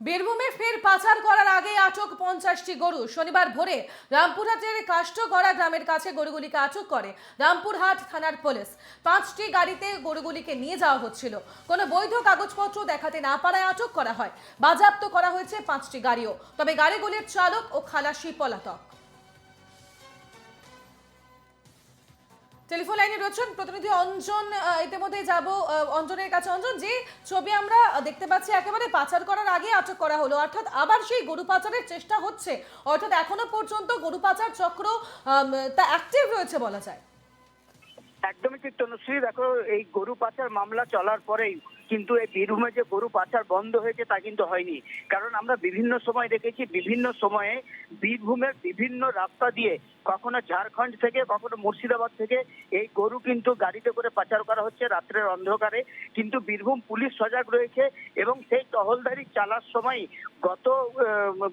বীরভূমে ফের পাচার করার আগে আটক পঞ্চাশটি গরু। শনিবার ভোরে রামপুরহাটের কাষ্টগড়া গ্রামের কাছে গরুগুলিকে আটক করে রামপুরহাট থানার পুলিশ। পাঁচটি গাড়িতে গরুগুলিকে নিয়ে যাওয়া হচ্ছিল। কোনো বৈধ কাগজপত্র দেখাতে না পারায় আটক করা হয়। বাজেয়াপ্ত করা হয়েছে পাঁচটি গাড়িও। তবে গাড়িগুলির চালক ও খালাসি পলাতক। টেলিফোন লাইনে রয়েছেন প্রতিনিধি অঞ্জন ইতিমধ্যে যাব অঞ্জনের কাছে। অঞ্জন, যে ছবি আমরা দেখতে পাচ্ছি, একেবারে পাচার করার আগে আটক করা হলো। অর্থাৎ আবার সেই গরু পাচারের চেষ্টা হচ্ছে। অর্থাৎ এখনও পর্যন্ত গরু পাচার চক্র তা অ্যাক্টিভ রয়েছে বলা যায়। একদমই ঠিক তনুশ্রী দেখো, এই গরু পাচার মামলা চলার পরেই কিন্তু এই বীরভূমে যে গরু পাচার বন্ধ হয়েছে তা কিন্তু হয়নি। কারণ আমরা বিভিন্ন সময় দেখেছি, বিভিন্ন সময়ে বীরভূমের বিভিন্ন রাস্তা দিয়ে কখনো ঝাড়খণ্ড থেকে, কখনো মুর্শিদাবাদ থেকে এই গরু কিন্তু গাড়িতে করে পাচার করা হচ্ছে রাত্রের অন্ধকারে। কিন্তু বীরভূম পুলিশ সজাগ রয়েছে এবং সেই টহলদারি চালার সময় গত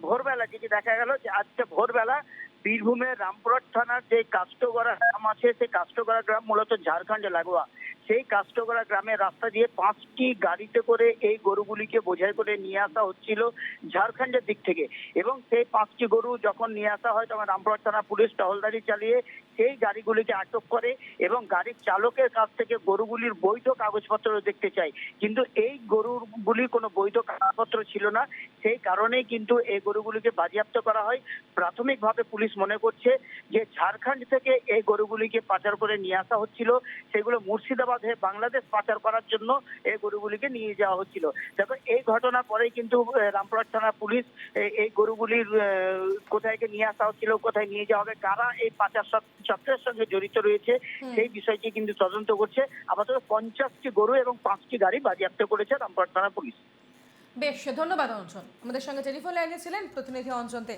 ভোরবেলা, যেটি দেখা গেল যে আজকে ভোরবেলা বীরভূমের রামপুরহাট থানার যে কাষ্টগড়া গ্রাম আছে সেই কাষ্টগড়া গ্রাম মূলত ঝাড়খণ্ডে লাগোয়া। সেই কাষ্টগড়া গ্রামের রাস্তা দিয়ে পাঁচটি গাড়িতে করে এই গরুগুলিকে বোঝাই করে নিয়ে আসা হচ্ছিল ঝাড়খণ্ডের দিক থেকে। এবং সেই পাঁচটি গরু যখন নিয়ে আসা হয় তখন রামপুরহাট থানা পুলিশ টহলদারি চালিয়ে সেই গাড়িগুলিকে আটক করে এবং গাড়ির চালকের কাছ থেকে গরুগুলির বৈধ কাগজপত্র দেখতে চাই কিন্তু এই গরুগুলির কোনো বৈধ কাগজপত্র ছিল না। সেই কারণেই কিন্তু এই গরুগুলিকে বাজেয়াপ্ত করা হয়। প্রাথমিকভাবে পুলিশ মনে করছে যে ঝাড়খণ্ড থেকে এই গরুগুলিকে পাচার করে নিয়ে আসা হচ্ছিল সেগুলো মুর্শিদাবাদ হয়ে বাংলাদেশ পাচার করার জন্য এই গরুগুলিকে নিয়ে যাওয়া হচ্ছিল। দেখো এই ঘটনার পরেই কিন্তু রামপুরহাট থানা পুলিশ এই- গরুগুলির কোথায় নিয়ে আসা হচ্ছিল কোথায় নিয়ে যাওয়া হবে কারা এই পাচার চক্রের সঙ্গে জড়িত রয়েছে সেই বিষয়টি কিন্তু তদন্ত করছে। আপাতত পঞ্চাশটি গরু এবং পাঁচটি গাড়ি বাজেয়াপ্ত করেছে রামপুরহাট থানা পুলিশ। বেশ ধন্যবাদ অঞ্জন আমাদের সঙ্গে টেলিফোন লাইনে ছিলেন প্রতিনিধি অঞ্জন দে